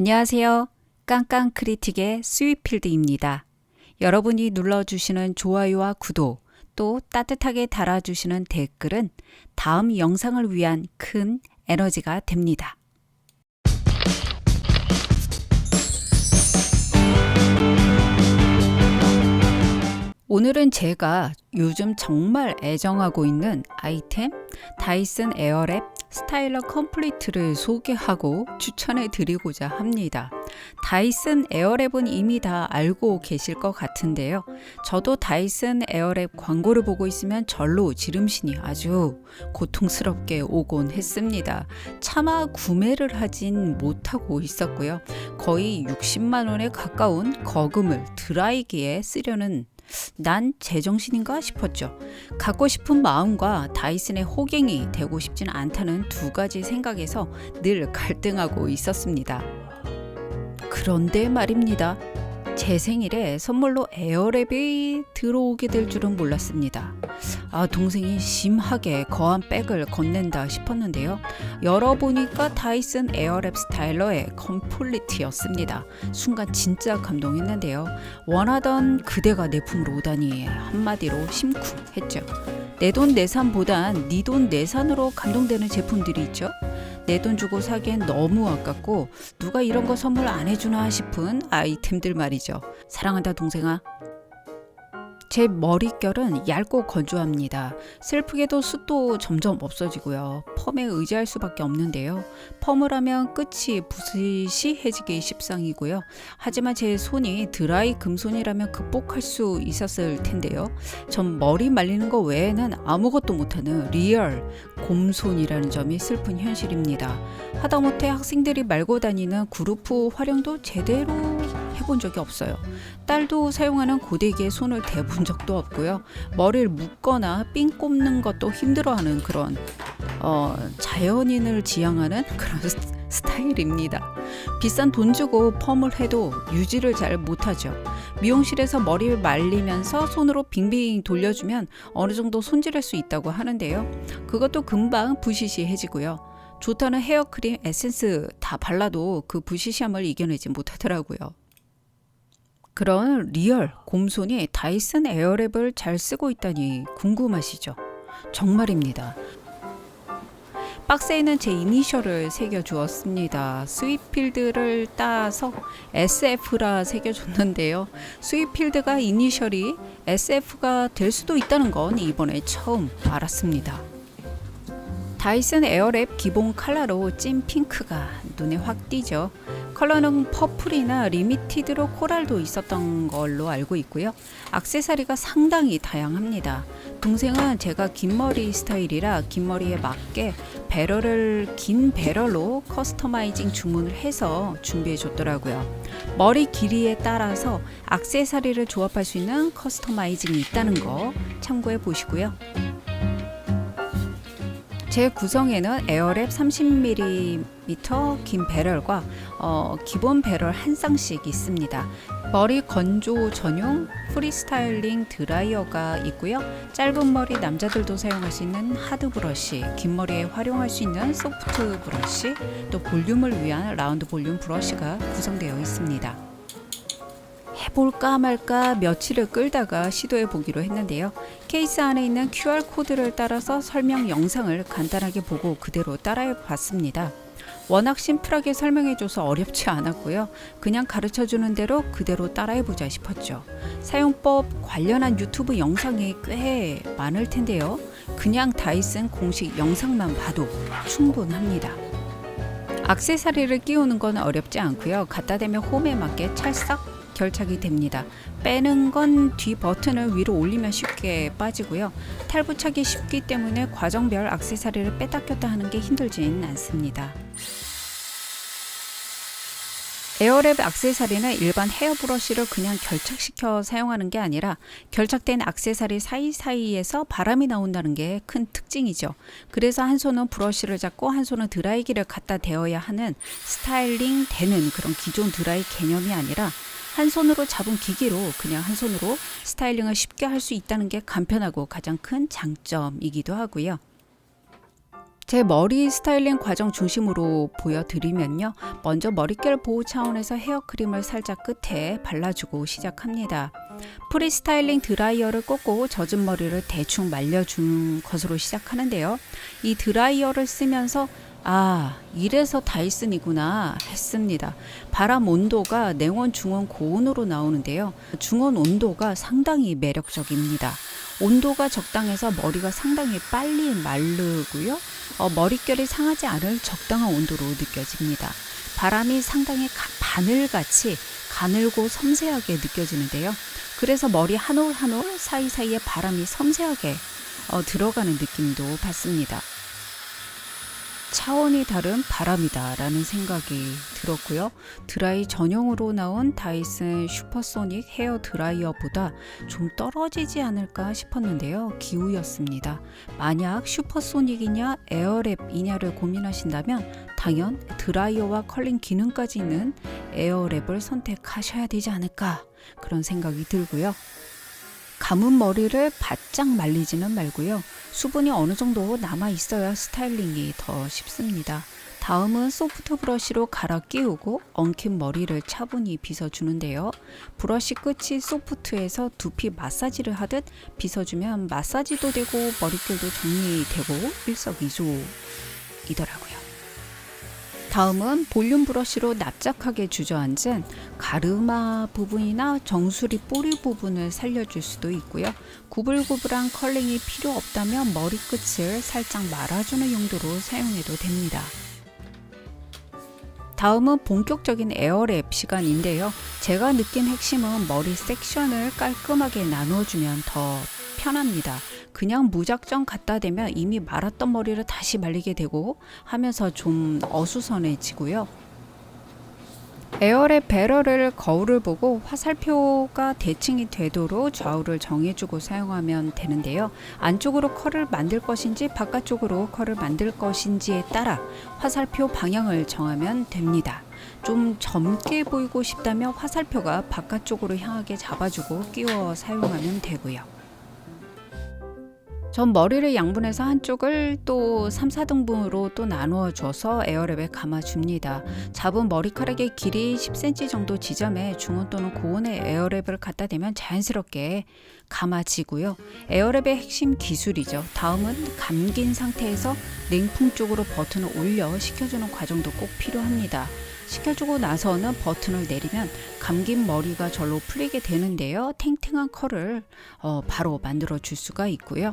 안녕하세요. 깡깡 크리틱의 스위필드입니다. 여러분이 눌러주시는 좋아요와 구독, 또 따뜻하게 달아주시는 댓글은 다음 영상을 위한 큰 에너지가 됩니다. 오늘은 제가 요즘 정말 애정하고 있는 아이템 다이슨 에어랩 스타일러 컴플리트를 소개하고 추천해 드리고자 합니다. 다이슨 에어랩은 이미 다 알고 계실 것 같은데요. 저도 다이슨 에어랩 광고를 보고 있으면 절로 지름신이 아주 고통스럽게 오곤 했습니다. 차마 구매를 하진 못하고 있었고요. 거의 60만 원에 가까운 거금을 드라이기에 쓰려는 난 제정신인가 싶었죠. 갖고 싶은 마음과 다이슨의 호갱이 되고 싶지는 않다는 두 가지 생각에서 늘 갈등하고 있었습니다. 그런데 말입니다. 제 생일에 선물로 에어랩이 들어오게 될 줄은 몰랐습니다. 아, 동생이 심하게 거한 백을 건넨다 싶었는데요. 열어보니까 다이슨 에어랩 스타일러의 컴플리트였습니다. 순간 진짜 감동했는데요. 원하던 그대가 내 품으로 오다니 한마디로 심쿵했죠. 내 돈 내산보단 네돈 내산으로 감동되는 제품들이 있죠. 내 돈 주고 사기엔 너무 아깝고 누가 이런 거 선물 안 해주나 싶은 아이템들 말이죠. 사랑한다 동생아. 제 머릿결은 얇고 건조합니다. 슬프게도 숱도 점점 없어지고요. 펌에 의지할 수밖에 없는데요. 펌을 하면 끝이 부시시해지기 십상이고요. 하지만 제 손이 드라이 금손이라면 극복할 수 있었을 텐데요. 전 머리 말리는 거 외에는 아무것도 못하는 리얼 곰손이라는 점이 슬픈 현실입니다. 하다못해 학생들이 말고 다니는 그루프 활용도 제대로 해본 적이 없어요. 딸도 사용하는 고데기에 손을 대본 적도 없고요. 머리를 묶거나 삥 꼽는 것도 힘들어하는 그런 어, 자연인을 지향하는 그런 스- 스타일입니다. 비싼 돈 주고 펌을 해도 유지를 잘 못하죠. 미용실에서 머리를 말리면서 손으로 빙빙 돌려주면 어느 정도 손질할 수 있다고 하는데요. 그것도 금방 부시시해지고요. 좋다는 헤어크림, 에센스 다 발라도 그 부시시함을 이겨내지 못하더라고요. 그런 리얼 곰손이 다이슨 에어랩을 잘 쓰고 있다니 궁금하시죠? 정말입니다. 박스에는 제 이니셜을 새겨 주었습니다. 스위필드를 따서 SF라 새겨 줬는데요. 스위필드가 이니셜이 SF가 될 수도 있다는 건 이번에 처음 알았습니다. 다이슨 에어랩 기본 컬러로 찐 핑크가 눈에 확 띄죠. 컬러는 퍼플이나 리미티드로 코랄도 있었던 걸로 알고 있고요. 악세사리가 상당히 다양합니다. 동생은 제가 긴 머리 스타일이라 긴 머리에 맞게 배럴을 긴 배럴로 커스터마이징 주문을 해서 준비해 줬더라고요. 머리 길이에 따라서 악세사리를 조합할 수 있는 커스터마이징이 있다는 거 참고해 보시고요. 제 구성에는 에어랩 30mm 긴 배럴과 어, 기본 배럴 한 쌍씩 있습니다. 머리 건조 전용 프리스타일링 드라이어가 있고요. 짧은 머리 남자들도 사용할 수 있는 하드 브러쉬, 긴 머리에 활용할 수 있는 소프트 브러쉬, 또 볼륨을 위한 라운드 볼륨 브러쉬가 구성되어 있습니다. 해볼까 말까 며칠을 끌다가 시도해 보기로 했는데요. 케이스 안에 있는 QR 코드를 따라서 설명 영상을 간단하게 보고 그대로 따라해 봤습니다. 워낙 심플하게 설명해줘서 어렵지 않았고요. 그냥 가르쳐 주는 대로 그대로 따라해 보자 싶었죠. 사용법 관련한 유튜브 영상이 꽤 많을 텐데요. 그냥 다이슨 공식 영상만 봐도 충분합니다. 악세사리를 끼우는 건 어렵지 않고요. 갖다 대면 홈에 맞게 찰싹 결착이 됩니다. 빼는 건 뒤 버튼을 위로 올리면 쉽게 빠지고요. 탈부착이 쉽기 때문에 과정별 악세사리를 뺐다 꼈다 하는 게 힘들지는 않습니다. 에어랩 악세사리는 일반 헤어 브러쉬를 그냥 결착시켜 사용하는 게 아니라 결착된 악세사리 사이사이에서 바람이 나온다는 게 큰 특징이죠. 그래서 한 손은 브러쉬를 잡고 한 손은 드라이기를 갖다 대어야 하는 스타일링 되는 그런 기존 드라이 개념이 아니라 한 손으로 잡은 기기로 그냥 한 손으로 스타일링을 쉽게 할 수 있다는 게 간편하고 가장 큰 장점이기도 하고요. 제 머리 스타일링 과정 중심으로 보여드리면요. 먼저 머릿결 보호 차원에서 헤어크림을 살짝 끝에 발라주고 시작합니다. 프리스타일링 드라이어를 꽂고 젖은 머리를 대충 말려주는 것으로 시작하는데요. 이 드라이어를 쓰면서 아, 이래서 다이슨이구나 했습니다. 바람 온도가 냉온, 중온, 고온으로 나오는데요. 중온 온도가 상당히 매력적입니다. 온도가 적당해서 머리가 상당히 빨리 마르고요. 어, 머릿결이 상하지 않을 적당한 온도로 느껴집니다. 바람이 상당히 가, 바늘같이 가늘고 섬세하게 느껴지는데요. 그래서 머리 한 올 한 올 사이사이에 바람이 섬세하게 어, 들어가는 느낌도 받습니다. 차원이 다른 바람이다라는 생각이 들었고요. 드라이 전용으로 나온 다이슨 슈퍼소닉 헤어 드라이어보다 좀 떨어지지 않을까 싶었는데요. 기우였습니다. 만약 슈퍼소닉이냐 에어랩이냐를 고민하신다면 당연 드라이어와 컬링 기능까지 있는 에어랩을 선택하셔야 되지 않을까 그런 생각이 들고요. 감은 머리를 바짝 말리지는 말고요. 수분이 어느 정도 남아 있어야 스타일링이 더 쉽습니다. 다음은 소프트 브러쉬로 갈아 끼우고 엉킨 머리를 차분히 빗어주는데요. 브러쉬 끝이 소프트해서 두피 마사지를 하듯 빗어주면 마사지도 되고 머릿결도 정리되고 일석이조이더라고요. 다음은 볼륨 브러쉬로 납작하게 주저앉은 가르마 부분이나 정수리 뿌리 부분을 살려줄 수도 있고요. 구불구불한 컬링이 필요 없다면 머리끝을 살짝 말아주는 용도로 사용해도 됩니다. 다음은 본격적인 에어랩 시간인데요. 제가 느낀 핵심은 머리 섹션을 깔끔하게 나눠주면 더 편합니다. 그냥 무작정 갖다 대면 이미 말았던 머리를 다시 말리게 되고 하면서 좀 어수선해지고요. 에어랩 배럴을 거울을 보고 화살표가 대칭이 되도록 좌우를 정해주고 사용하면 되는데요. 안쪽으로 컬을 만들 것인지 바깥쪽으로 컬을 만들 것인지에 따라 화살표 방향을 정하면 됩니다. 좀 젊게 보이고 싶다면 화살표가 바깥쪽으로 향하게 잡아주고 끼워 사용하면 되고요. 전 머리를 양분해서 한쪽을 또 3, 4등분으로 또 나누어 줘서 에어랩에 감아 줍니다. 잡은 머리카락의 길이 10cm 정도 지점에 중온 또는 고온의 에어랩을 갖다 대면 자연스럽게 감아지고요. 에어랩의 핵심 기술이죠. 다음은 감긴 상태에서 냉풍 쪽으로 버튼을 올려 식혀주는 과정도 꼭 필요합니다. 식혀주고 나서는 버튼을 내리면 감긴 머리가 절로 풀리게 되는데요. 탱탱한 컬을 어, 바로 만들어 줄 수가 있고요.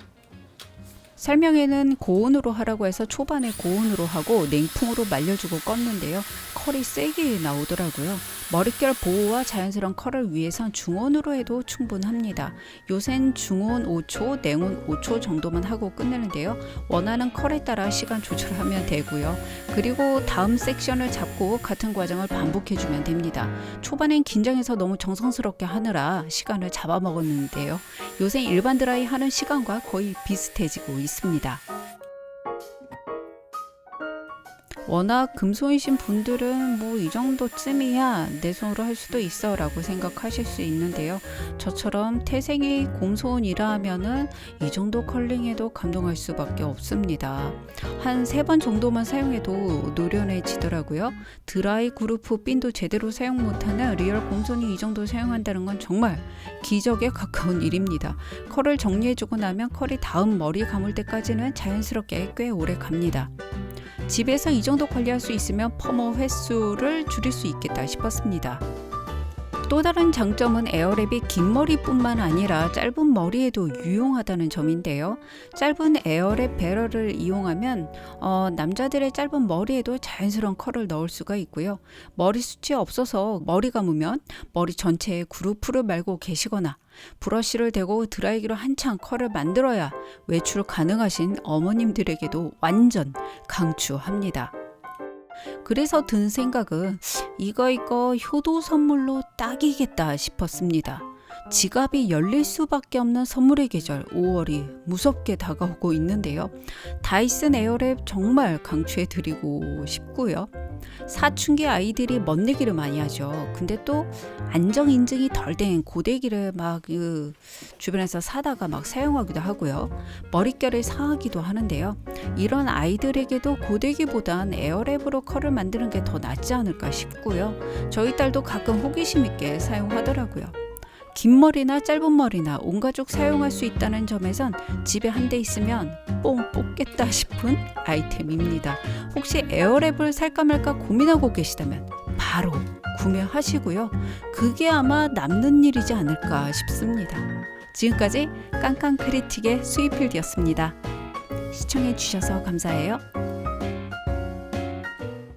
설명에는 고온으로 하라고 해서 초반에 고온으로 하고 냉풍으로 말려주고 껐는데요. 컬이 세게 나오더라고요. 머릿결 보호와 자연스러운 컬을 위해선 중온으로 해도 충분합니다. 요샌 중온 5초, 냉온 5초 정도만 하고 끝내는데요. 원하는 컬에 따라 시간 조절하면 되고요. 그리고 다음 섹션을 잡고 같은 과정을 반복해주면 됩니다. 초반엔 긴장해서 너무 정성스럽게 하느라 시간을 잡아먹었는데요. 요새 일반 드라이 하는 시간과 거의 비슷해지고 있습니다. 워낙 금손이신 분들은 뭐 이 정도쯤이야 내 손으로 할 수도 있어 라고 생각하실 수 있는데요. 저처럼 태생이 공손이라 하면은 이 정도 컬링에도 감동할 수밖에 없습니다. 한 세 번 정도만 사용해도 노련해지더라고요. 드라이 그루프 핀도 제대로 사용 못하는 리얼 공손이 이 정도 사용한다는 건 정말 기적에 가까운 일입니다. 컬을 정리해주고 나면 컬이 다음 머리 감을 때까지는 자연스럽게 꽤 오래 갑니다. 집에서 이 정도 관리할 수 있으면 펌어 횟수를 줄일 수 있겠다 싶었습니다. 또 다른 장점은 에어랩이 긴 머리뿐만 아니라 짧은 머리에도 유용하다는 점인데요. 짧은 에어랩 배럴을 이용하면 어, 남자들의 짧은 머리에도 자연스러운 컬을 넣을 수가 있고요. 머리숱이 없어서 머리 감으면 머리 전체에 그루프를 말고 계시거나 브러쉬를 대고 드라이기로 한창 컬을 만들어야 외출 가능하신 어머님들에게도 완전 강추합니다. 그래서 든 생각은 이거 이거 효도 선물로 딱이겠다 싶었습니다. 지갑이 열릴 수밖에 없는 선물의 계절 5월이 무섭게 다가오고 있는데요. 다이슨 에어랩 정말 강추해 드리고 싶고요. 사춘기 아이들이 멋내기를 많이 하죠. 근데 또 안정 인증이 덜 된 고데기를 막그 주변에서 사다가 막 사용하기도 하고요. 머릿결이 상하기도 하는데요. 이런 아이들에게도 고데기보단 에어랩으로 컬을 만드는 게 더 낫지 않을까 싶고요. 저희 딸도 가끔 호기심 있게 사용하더라고요. 긴 머리나 짧은 머리나 온 가족 사용할 수 있다는 점에선 집에 한 대 있으면 뽕 뽑겠다 싶은 아이템입니다. 혹시 에어랩을 살까 말까 고민하고 계시다면 바로 구매하시고요. 그게 아마 남는 일이지 않을까 싶습니다. 지금까지 깡깡 크리틱의 수입필드였습니다. 시청해 주셔서 감사해요.